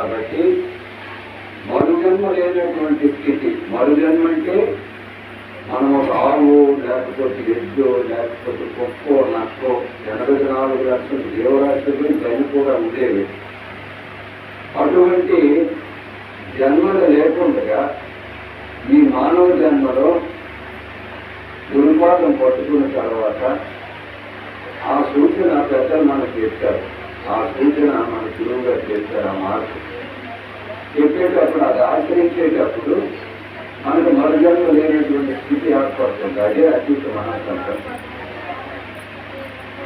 కాబట్టి మరుజన్మ లేనటువంటి స్థితి. మరుజన్మ అంటే మనం ఒక ఆవు లేకపోతే ఎద్దు లేకపోతే కుక్కో నక్కో ఎనభై నాలుగు లక్షలు దేవరాశులు జన్మ కూడా ఉండేవి. అటువంటి జన్మలు లేకుండా ఈ మానవ జన్మలో గురుపాదం పట్టుకున్న తర్వాత ఆ సూచన పెద్దలు మనకు చెప్పారు. ఆ సూచన మన గురువు గారు ఆ మార్పు. చెప్పేటప్పుడు అది ఆచరించేటప్పుడు మనకు మరుజన్మ లేనటువంటి స్థితి ఏర్పడుతుంది. అదే అతీత మహాసంకల్పం.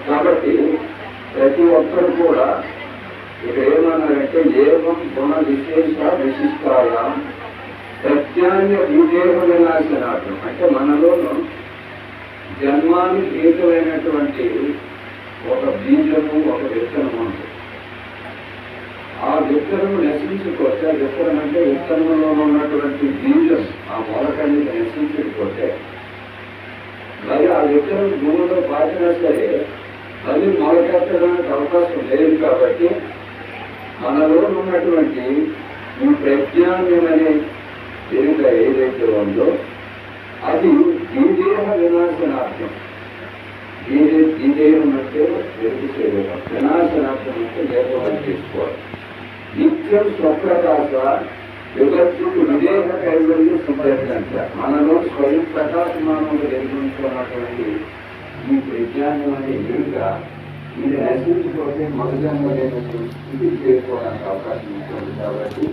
కాబట్టి ప్రతి ఒక్కరు కూడా ఇక్కడ ఏమన్నారంటే ఏవం గుణ విశేష విశిష్టాయ ప్రత్యాన్య విదేహ వినాశనార్థం అంటే మనలోను జన్మాన్ని జీవితమైనటువంటి ఒక బీజము ఒక విత్తనం విత్తనము నశించిపోతే ఆ విత్తనం అంటే విత్తనంలో ఉన్నటువంటి బీజం ఆ మూలకాన్ని నశించకపోతే మరి ఆ విత్తనం భూమిలో పాటినా సరే మళ్ళీ మొలకెత్తడానికి అవకాశం లేదు కాబట్టి మనలో ఉన్నటువంటి ఈ ప్రజ్ఞానం అనే ఎరుక ఏదైతే ఉందో అది దీదేహ వినాశనార్థం. దీదే దీదేహం అంటే వెలుగు చేయడం వినాశనార్థం అంటే లేకుండా చేసుకోవాలి. నిత్యం స్వప్రకాశ జగత్తుకు విదేహ కైవల్య సిద్ధాంత మనలో స్వయం ప్రకాశమానంగా వెలుగుతున్నటువంటి ఈ ప్రజ్ఞానం అనే ఎరుక ఇది నశించిపోతే మగజన్మ లేనటువంటి స్థితి చేసుకోవడానికి అవకాశం ఉంటుంది కాబట్టి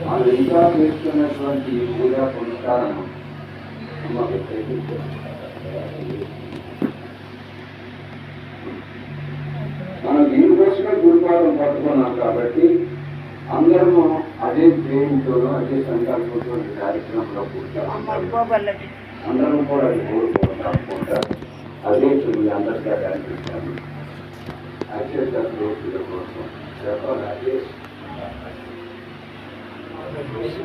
వాళ్ళు ఇంకా చేస్తున్నటువంటి ఈ పూజా పునస్కారం మాకు ప్రయత్నించారు గురుపాదం పట్టుకున్నాం కాబట్టి అందరము అదే ప్రేమతోనూ అదే సంకల్పంతో కార్యక్రమంలో కూర్చోాలి అందరం కూడా అది కోరుకుంటాం అదే మీ అందరికీ కనిపిస్తాను అత్యంత రోజుల కోసం. చెప్పాలి అదే.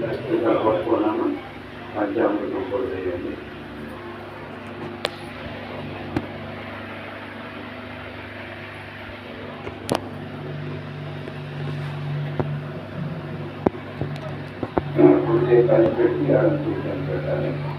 గట్టిగా పట్టుకున్నాము పంచామృతం కూడా చేయండి. Sunday, Benefit,